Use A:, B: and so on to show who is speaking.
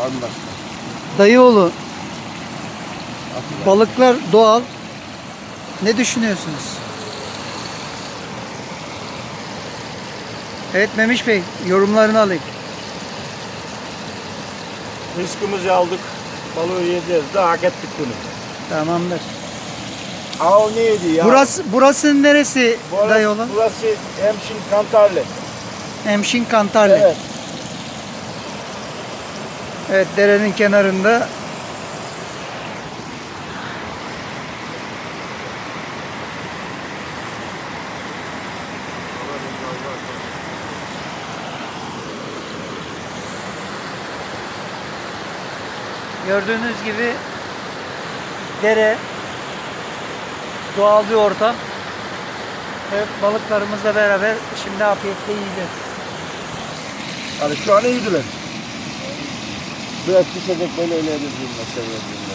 A: Var mı başka?
B: Dayıoğlu
A: Atilla.
B: balıklar doğal. Ne düşünüyorsunuz? Evet Memiş Bey yorumlarını alayım.
C: Rızkımızı aldık. Balığı yiyeceğiz de hak ettik bunu.
B: Tamamdır.
C: Aa o neydi ya?
B: Burası burası neresi
C: burası,
B: dayıoğlu?
C: burası Hemşin Kantarlı.
B: Hemşin Kantarlı.
C: Evet.
B: Evet derenin kenarında Gördüğünüz gibi dere doğal bir ortam. Evet balıklarımızla beraber şimdi afiyetle yiyeceğiz.
C: Hani şu an iyiydiler. Biraz pişecek böyle öyle bir seviyorum.